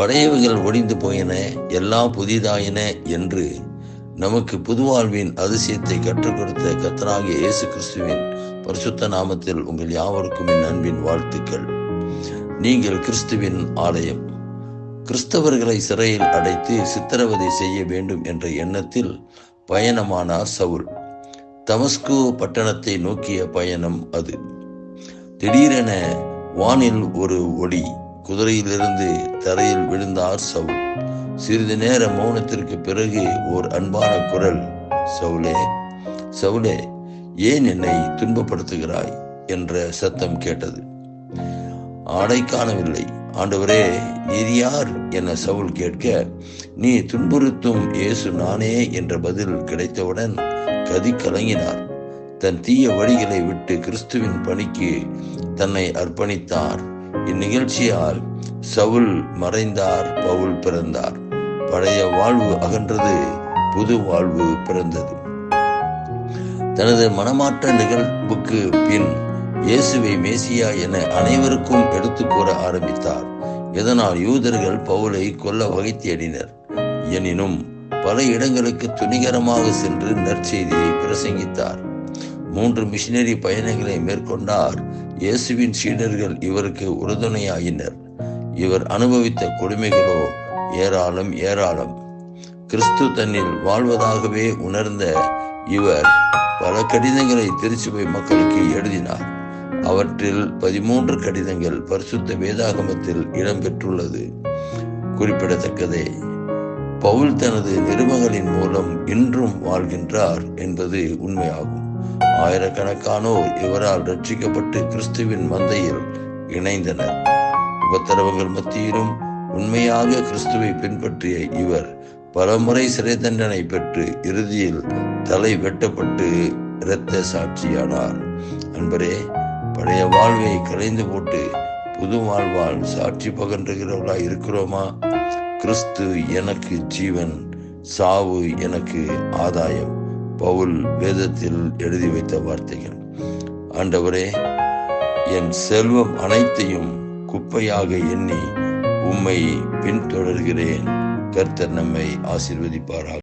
பழையவைகள் ஒடிந்து போயின எல்லாம் புதிதாயின என்று நமக்கு புதுவாழ்வின் அதிசயத்தை கற்றுக் கொடுத்த கத்தனாகிய இயேசு கிறிஸ்துவின் பரிசுத்த நாமத்தில் உங்கள் யாவருக்கும் என் அன்பின் வாழ்த்துக்கள். நீங்கள் கிறிஸ்துவின் ஆலயம். கிறிஸ்தவர்களை சிறையில் அடைத்து சித்திரவதை செய்ய வேண்டும் என்ற எண்ணத்தில் பயணமானார் சவுல். தமஸ்கு பட்டணத்தை நோக்கிய பயணம் அது. திடீரென வானில் ஒரு ஒளி. குதிரையிலிருந்து தரையில் விழுந்தார் சவுல். சிறிது நேர மௌனத்திற்கு பிறகு ஓர் அன்பான குரல் சவுலே சவுலே ஏன் என்னை துன்பப்படுத்துகிறாய்? என்ற சத்தம் கேட்டது. ஆடை காணவில்லை. ஆண்டவரே நீர் யார்? என சவுல் கேட்க நீ துன்புறுத்தும் இயேசு நானே என்ற பதில் கிடைத்தவுடன் கதி கலங்கினார். தன் தீய வழிகளை விட்டு கிறிஸ்துவின் பணிக்கு தன்னை அர்ப்பணித்தார். இந்நிகழ்ச்சியால் சவுல் மறைந்தார் பவுல் பிறந்தார். பழைய வாழ்வு அகன்றது புது வாழ்வு பிறந்தது. தனது மனமாற்ற நிகழ்வுக்கு பின் இயேசுவை மேசியா என அனைவருக்கும் எடுத்து கூற ஆரம்பித்தார். இதனால் யூதர்கள் பவுலை கொல்ல வகை தேடினர். எனினும் பல இடங்களுக்கு துணிகரமாக சென்று நற்செய்தியை பிரசங்கித்தார். மூன்று மிஷினரி பயணங்களை மேற்கொண்டார் இயேசுவின் சீடர்கள் இவருக்கு உறுதுணையாயினர். இவர் அனுபவித்த கொடுமைகளோ ஏராளம் ஏராளம். கிறிஸ்து தன்னில் வாழ்வதாகவே உணர்ந்த இவர் பல கடிதங்களை திருச்சுவை மக்களுக்கு எழுதினார். அவற்றில் பதிமூன்று கடிதங்கள் பரிசுத்த வேதாகமத்தில் இடம்பெற்றுள்ளது. குறிப்பிடத்தக்கதே. பவுல் தனது நிருபங்களின் மூலம் இன்றும் வாழ்கின்றார் என்பது உண்மையாகும். ஆயிரக்கணக்கானோர் இவரால் ரட்சிக்கப்பட்டு கிறிஸ்துவின் மந்தையில் இணைந்தனர். உபத்திரவங்கள் மத்தியிலும் உண்மையாக கிறிஸ்துவை பின்பற்றிய இவர் பலமுறை சிறை தண்டனை பெற்று இறுதியில் தலை வெட்டப்பட்டு இரத்த சாட்சியானார். அன்பரே பழைய வாழ்வை கலைந்து போட்டு புது வாழ்வால் சாட்சி பகன்றுகிறவர்களா இருக்கிறோமா? கிறிஸ்து எனக்கு ஜீவன் சாவு எனக்கு ஆதாயம். பவுல் வேதத்தில் எழுதி வைத்த வார்த்தைகள். ஆண்டவரே என் செல்வம் அனைத்தையும் குப்பையாக எண்ணி உம்மை பின்தொடர்கிறேன். கர்த்தர் நம்மை ஆசிர்வதிப்பாராக.